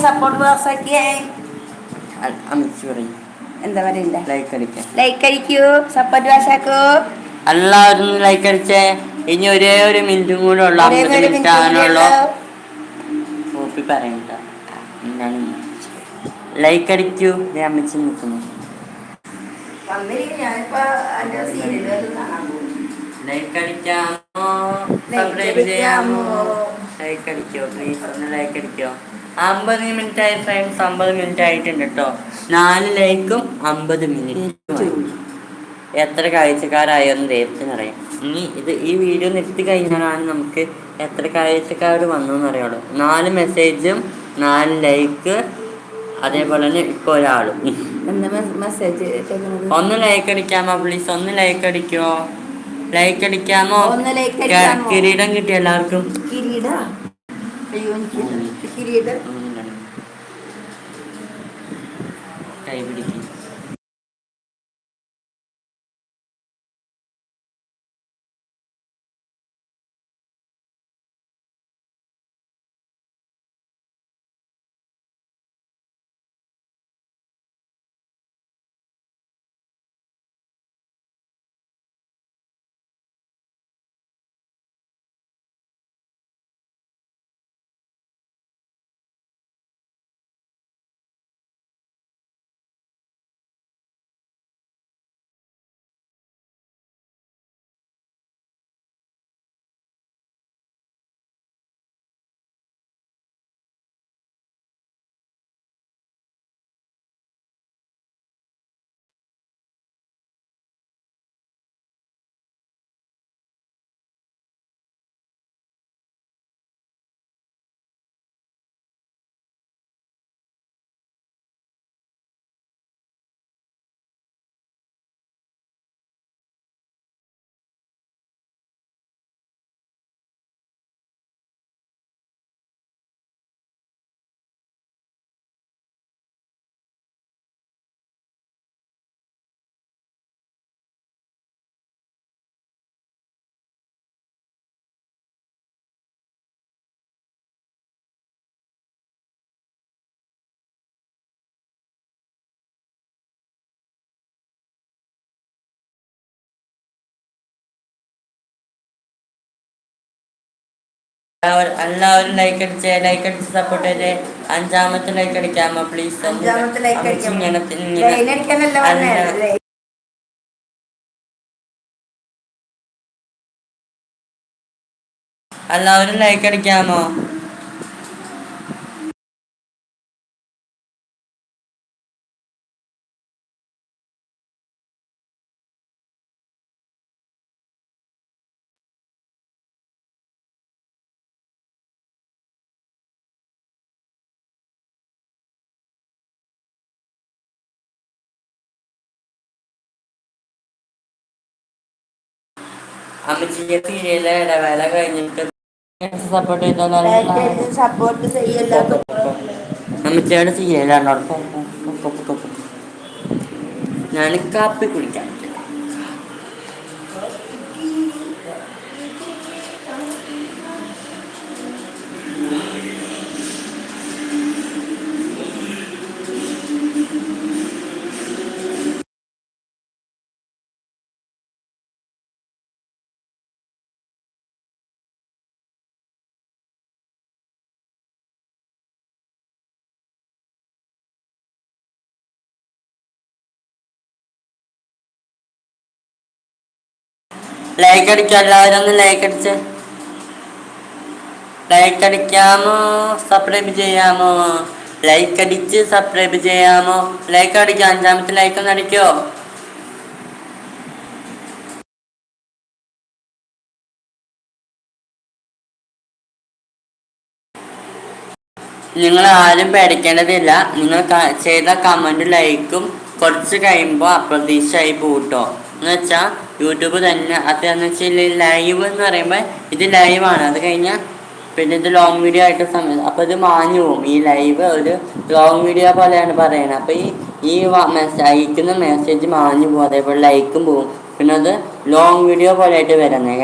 Support ബോക്സാക്കിയേ അമിച്ചു പറയും എന്താ ലൈക്ക് ലൈക്ക് അടിക്കൂ സപ്പോർട്ട് ബോക്സാക്കൂ എല്ലാവരും ലൈക്ക് അടിച്ചേ ഇനി ഒരേ ഒരു മിനിറ്റും കൂടെ ഉള്ള അമ്പത് മിനിറ്റ് മിനിറ്റ് ആകാനുള്ളൂ കോപ്പി പറയണ്ട ഞാൻ ലൈക്ക് അടിക്കൂ ഞാൻ അമ്മച്ചി നിൽക്കുന്നു ലൈക്ക് അടിക്കാമോ സബ്സ്ക്രൈബ് ചെയ്യാമോ ലൈക്ക് അടിക്കോ പ്ലീസ് ഒന്ന് ലൈക്ക് അടിക്കോ അമ്പത് മിനിറ്റ് ആയി ഫ്രണ്ട്സ് അമ്പത് മിനിറ്റ് ആയിട്ടുണ്ട് കേട്ടോ നാല് ലൈക്കും അമ്പത് മിനിറ്റ് എത്ര കാഴ്ചക്കാരായെന്ന് ദൈവത്തിനറിയാം. ഇനി ഇത് ഈ വീഡിയോ നിർത്തി കഴിഞ്ഞാലാണ് നമുക്ക് എത്ര കാഴ്ചക്കാർ വന്നു എന്നറിയുള്ളൂ നാല് മെസ്സേജും നാല് ലൈക്ക് അതേപോലെ തന്നെ ഇപ്പോൾ ഒരാളും. മെസ്സേജ് ഒന്ന് ലൈക്ക് അടിക്കാമോ പ്ലീസ് ഒന്ന് ലൈക്ക് അടിക്കോ ലൈക്ക് അടിക്കാമോ? കിരീടം കിട്ടി എല്ലാവർക്കും. കിരീട? ফিরিয়ে দেন എല്ലാവരും ലൈക്ക് അടിച്ച് ലൈക്ക് അടിച്ച് സപ്പോർട്ട് ചെയ്തേ. അഞ്ചാമത്തെ ലൈക്ക് അടിക്കാമോ പ്ലീസ് ഇങ്ങനെ എല്ലാവരും ലൈക്ക് അടിക്കാമോ? അമ്മച്ചിന്റെ സീരിയലിലെ ഇടവേള കഴിഞ്ഞിട്ട് സപ്പോർട്ട് ചെയ്തോ സപ്പോർട്ട് ചെയ്യല്ല. അമ്മച്ചിയുടെ സീരിയലാണ്. ഞാൻ കാപ്പി കുടിക്കാം. ലൈക്ക് അടിക്കാം എല്ലാവരും ഒന്ന് ലൈക്ക് അടിച്ച്. ലൈക്ക് അടിക്കാമോ? സബ്സ്ക്രൈബ് ചെയ്യാമോ? ലൈക്ക് അടിച്ച് സബ്സ്ക്രൈബ് ചെയ്യാമോ? ലൈക്ക് അടിക്കാം അഞ്ചാമത്തെ ലൈക്ക് ഒന്ന് അടിക്കോ? നിങ്ങൾ ആരും പേടിക്കേണ്ടതില്ല. നിങ്ങൾ ചെയ്ത കമന്റ് ലൈക്കും കുറച്ച് കഴിയുമ്പോൾ അപ്രതീക്ഷയായി പോട്ടോ എന്ന് വെച്ചാൽ യൂട്യൂബ് തന്നെ. അതെന്ന് വെച്ചാൽ ലൈവ് എന്ന് പറയുമ്പോൾ ഇത് ലൈവാണ് അത് കഴിഞ്ഞാൽ പിന്നെ ഇത് ലോങ് വീഡിയോ ആയിട്ട് സമയം. അപ്പോൾ ഇത് മാഞ്ഞു പോകും ഈ ലൈവ് ഒരു ലോങ് വീഡിയോ പോലെയാണ് പറയുന്നത് അപ്പോൾ ഈ ഈ മെസ്സേജ് അയക്കുന്ന മെസ്സേജ് മാഞ്ഞു പോകും അതേപോലെ ലൈക്കും പോകും പിന്നെ അത് ലോങ് വീഡിയോ പോലെ ആയിട്ട് വരുന്നത്